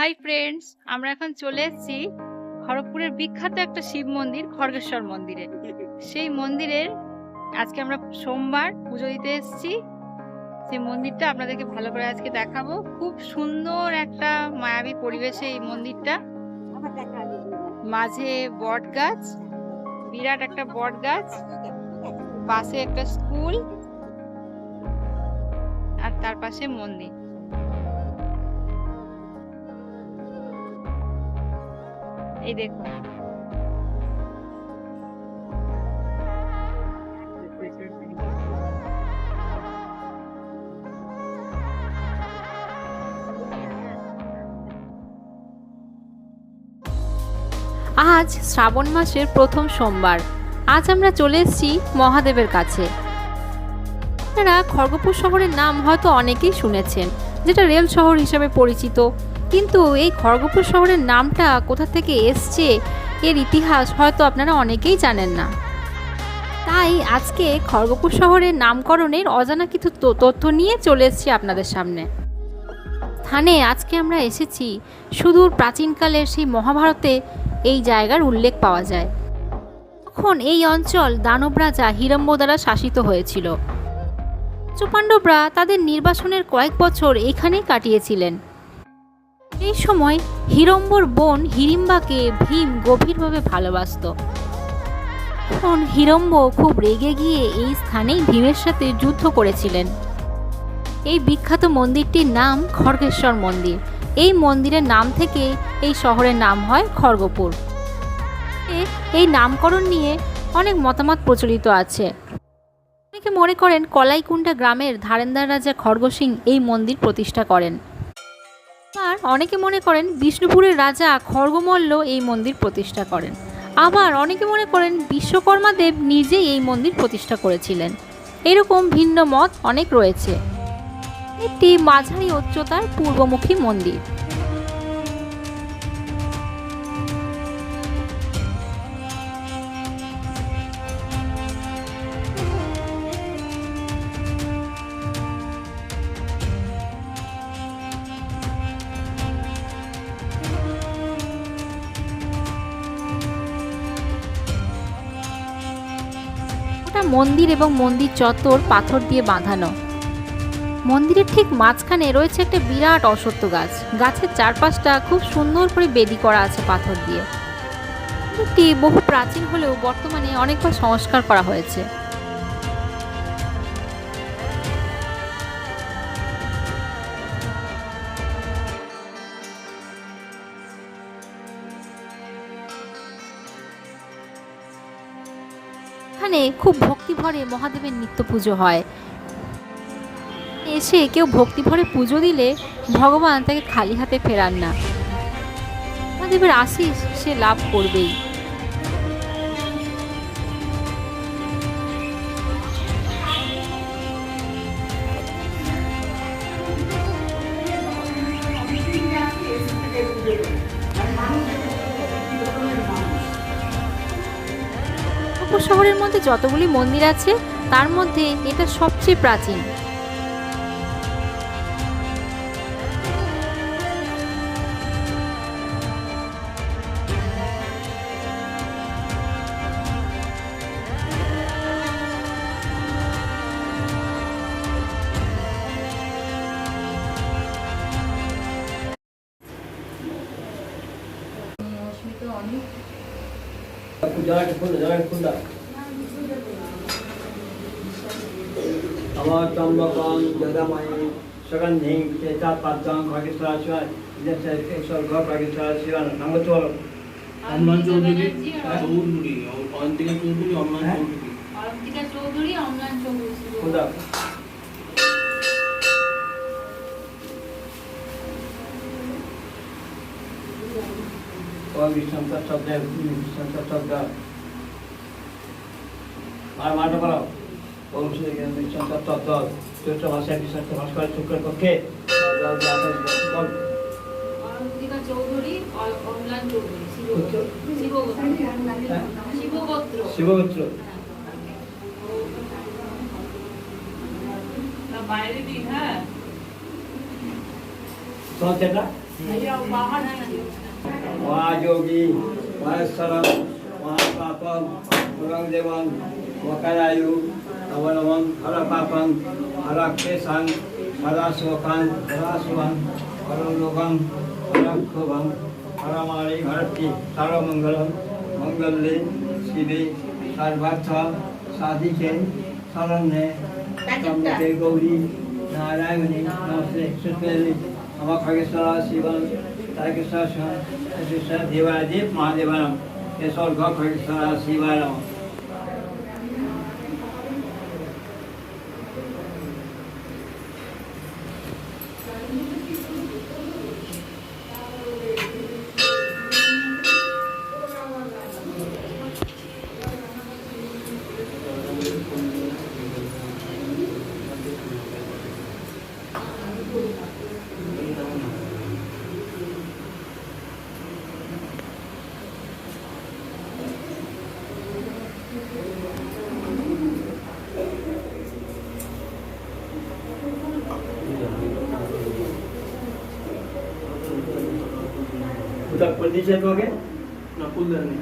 Hi friends আমরা এখন চলে এসেছি খড়গপুরের বিখ্যাত একটা শিব মন্দির, খড়গেশ্বর মন্দিরে। সেই মন্দিরের আজকে আমরা সোমবার পুজো দিতে এসেছি। সেই মন্দিরটা আপনাদেরকে ভালো করে আজকে দেখাবো। খুব সুন্দর একটা মায়াবী পরিবেশে এই মন্দিরটা। মাঝে বট গাছ, বিরাট একটা বট গাছ, পাশে একটা স্কুল, আর তার পাশে মন্দির। এই দেখুন। আজ শ্রাবণ মাসের প্রথম সোমবার। আজ আমরা চলে এসেছি মহাদেবের কাছে। আপনারা খড়গপুর শহরের নাম হয়তো অনেকেই শুনেছেন, যেটা রেল শহর হিসেবে পরিচিত। কিন্তু এই খড়গপুর শহরের নামটা কোথা থেকে এসছে এর ইতিহাস হয়তো আপনারা অনেকেই জানেন না। তাই আজকে খড়গপুর শহরের নামকরণের অজানা কিছু তথ্য নিয়ে চলে এসেছি আপনাদের সামনে। স্থানে আজকে আমরা এসেছি সুদূর প্রাচীনকালের সেই মহাভারতে এই জায়গার উল্লেখ পাওয়া যায়। তখন এই অঞ্চল দানব রাজা হিরম্ব দ্বারা শাসিত হয়েছিল। পঞ্চপাণ্ডবরা তাদের নির্বাসনের কয়েক বছর এখানেই কাটিয়েছিলেন। এই সময় হিরম্বর বোন হিড়িম্বাকে ভীম গভীরভাবে ভালোবাসত। তখন হিরম্ব খুব রেগে গিয়ে এই স্থানেই ভীমের সাথে যুদ্ধ করেছিলেন। এই বিখ্যাত মন্দিরটির নাম খড়গেশ্বর মন্দির। এই মন্দিরের নাম থেকে এই শহরের নাম হয় খড়গপুর। এই নামকরণ নিয়ে অনেক মতামত প্রচলিত আছে। অনেকে মনে করেন কলাইকুণ্ডা গ্রামের ধারেন্দার রাজা খড়গ সিং এই মন্দির প্রতিষ্ঠা করেন। আর অনেকে মনে করেন বিষ্ণুপুরের রাজা খড়গমল্ল এই মন্দির প্রতিষ্ঠা করেন। আবার অনেকে মনে করেন বিশ্বকর্মা দেব নিজেই এই মন্দির প্রতিষ্ঠা করেছিলেন। এরকম ভিন্ন মত অনেক রয়েছে। একটি মাঝারি উচ্চতার পূর্বমুখী মন্দির। মন্দির এবং মন্দির চত্বর পাথর দিয়ে বাঁধানো। মন্দিরের ঠিক মাঝখানে রয়েছে একটা বিরাট অসত্য গাছ। গাছের চারপাশটা খুব সুন্দর করে বেদি করা আছে পাথর দিয়ে। মন্দিরটি বহু প্রাচীন হলেও বর্তমানে অনেকবার সংস্কার করা হয়েছে। এখানে খুব ভক্তিভরে মহাদেবের নিত্য পুজো হয়। এসে কেউ ভক্তিভরে পুজো দিলে ভগবান তাকে খালি হাতে ফেরান না। মহাদেবের আশিস সে লাভ করবেই। মধ্যে যতগুলি মন্দির আছে তার মধ্যে এটা সবচেয়ে প্রাচীন। জায়গাটা খুললো জায়গাটা খুললো পাদ্যং খগেশ্বর ঈশ্বর ঘর খগেশ্বর শিবান নাম চল অম্লান চৌধুরী হ্যাঁ? চৌধুরী অন্তিকা চৌধুরী অম্লান? চৌধুরী অরন্তিকা চৌধুরী অম্লান চৌধুরী খুদা ওম শব্দ শব্দ আর মাটা বলো চৈত্র মাসে বিষ্ণু ভাস্কর শুক্র পক্ষে শিবগোত্র। বাইরে দিন হ্যাঁ? তোমার মহাযোগী মহেশ্বরম মহাপাপম পুরং দেবং মকরায়ু अवनवं हरपापं हराक्षेषां हराशोकां हराशुभं हरलोकं हरक्षुभं हरमाणि हरति सर्वमङ्गलं मङ्गल्ये शिवे सर्वार्थ साधिके शरण्ये सम्मुखे गौरी नारायणी नमस्ते कृष्णेली नम खगेश्वर शिवं तारकेश्वर शिवं देवादेव महादेवानं केशव खगेश्वर शिवाय नमः। শিবায় নম উদক করে দিয়েছে তোকে না ফুল দেননি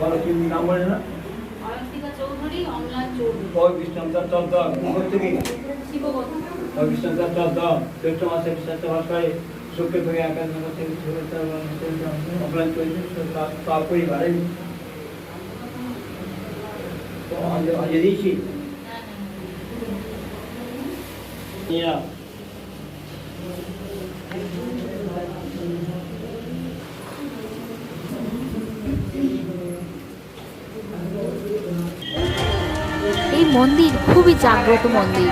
বলো কি নাম বলে না অয়ন্তিকা চৌধুরী অমলান চৌধুরী ওই বিষ্ণুদার চন্দ্র করতে কি শিবগোত্র ওই বিষ্ণুদার চন্দ্র চৈত্র মাসে বিশ্বস্ত ভাস করে শুক্র থেকে একাদশ মাসে অপরাধ চলছে তার পরিবারে তো আজ আজ দিয়েছি Yeah. মন্দির, খুবই জাগ্রত মন্দির।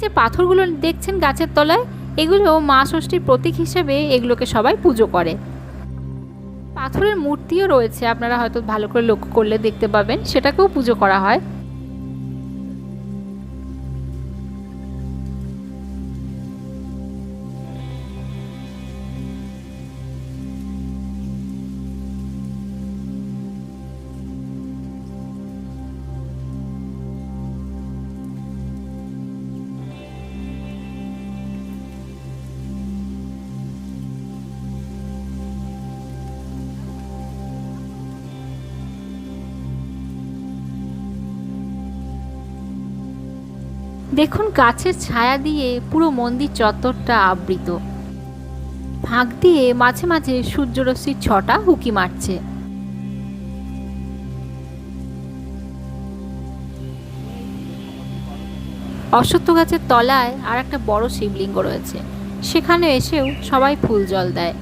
যে পাথরগুলো দেখছেন গাছের তলায়, এগুলো মা ষষ্ঠীর প্রতীক হিসেবে এগুলোকে সবাই পুজো করে। পাথরের মূর্তিও রয়েছে, আপনারা হয়তো ভালো করে লক্ষ্য করলে দেখতে পাবেন। সেটাকেও পুজো করা হয়। দেখুন গাছের ছায়া দিয়ে পুরো মন্দির চত্বরটা আবৃত। ফাঁক দিয়ে মাঝে মাঝে সূর্যরশ্মির ছটা হুকি মারছে। অশ্বত্থ গাছের তলায় আর একটা বড় শিবলিঙ্গ রয়েছে। সেখানে এসেও সবাই ফুল জল দেয়।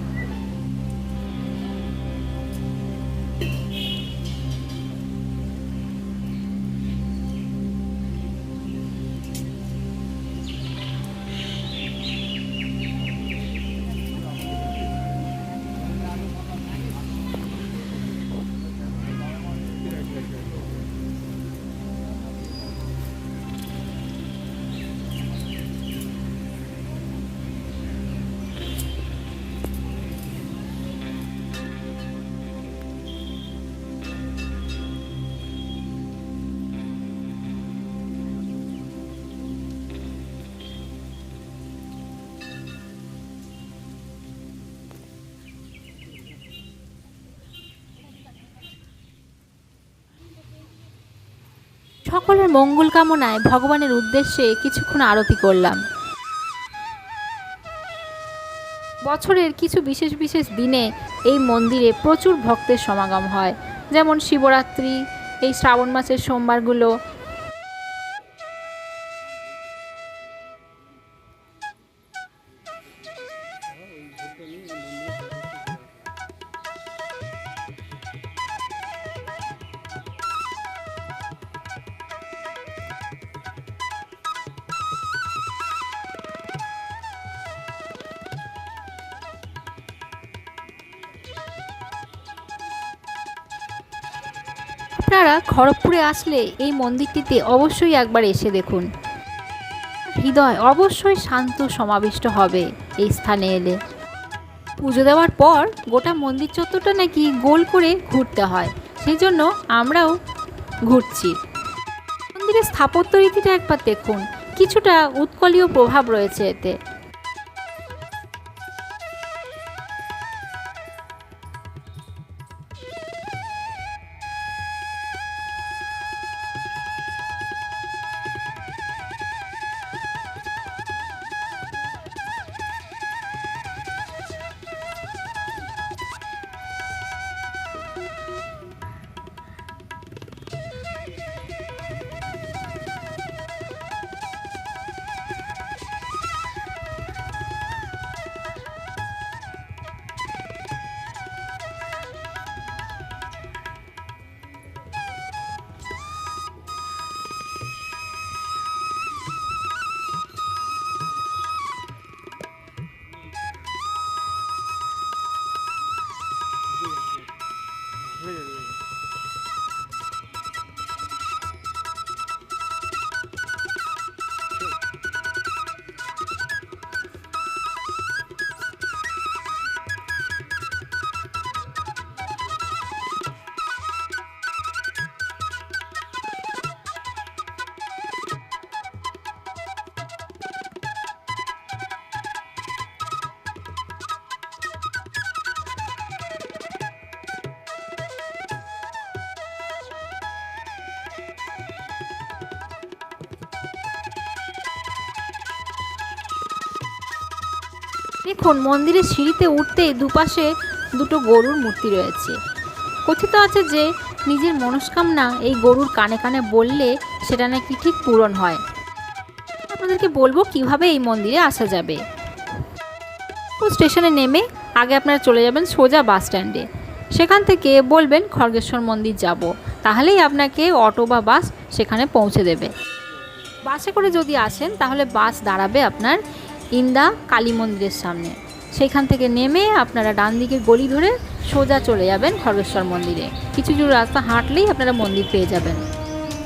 সকলের মঙ্গল কামনায় ভগবানের উদ্দেশ্যে কিছুক্ষণ আরতি করলাম। বছরের কিছু বিশেষ বিশেষ দিনে এই মন্দিরে প্রচুর ভক্তের সমাগম হয়। যেমন শিবরাত্রি, এই শ্রাবণ মাসের সোমবারগুলো আপনারা খড়গপুরে আসলে এই মন্দিরটিতে অবশ্যই একবার এসে দেখুন। হৃদয় অবশ্যই শান্ত সমাবিষ্ট হবে এই স্থানে এলে। পুজো দেওয়ার পর গোটা মন্দির চত্বরটা নাকি গোল করে ঘুরতে হয় সেই জন্য আমরাও ঘুরছি। মন্দিরের স্থাপত্য রীতিটা একবার দেখুন, কিছুটা উৎকলীয় প্রভাব রয়েছে এতে। দেখুন, মন্দিরের সিঁড়িতে উঠতেই দুপাশে দুটো গরুর মূর্তি রয়েছে। কথিত আছে যে, নিজের মনস্কামনা এই গরুর কানে কানে বললে সেটা নাকি ঠিক পূরণ হয়। আপনাদেরকে বলব কীভাবে এই মন্দিরে আসা যাবে। ও স্টেশনে নেমে আগে আপনারা চলে যাবেন সোজা বাস স্ট্যান্ডে। সেখান থেকে বলবেন, খড়গেশ্বর মন্দির যাব। তাহলেই আপনাকে অটো বা বাস সেখানে পৌঁছে দেবে। বাসে করে যদি আসেন, তাহলে বাস দাঁড়াবে আপনার ইন্দা কালী মন্দিরের সামনে। সেখান থেকে নেমে আপনারা ডান দিকে গলি ধরে সোজা চলে যাবেন খড়গেশ্বর মন্দিরে। কিছু দূর রাস্তা হাঁটলেই আপনারা মন্দির পেয়ে যাবেন।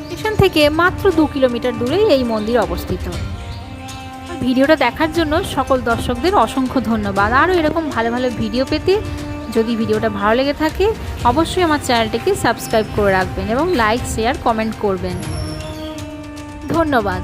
স্টেশন থেকে মাত্র দু কিলোমিটার দূরেই এই মন্দির অবস্থিত। ভিডিওটা দেখার জন্য সকল দর্শকদের অসংখ্য ধন্যবাদ। আরও এরকম ভালো ভালো ভিডিও পেতে যদি ভিডিওটা ভালো লেগে থাকে, অবশ্যই আমার চ্যানেলটিকে সাবস্ক্রাইব করে রাখবেন এবং লাইক, শেয়ার, কমেন্ট করবেন। ধন্যবাদ।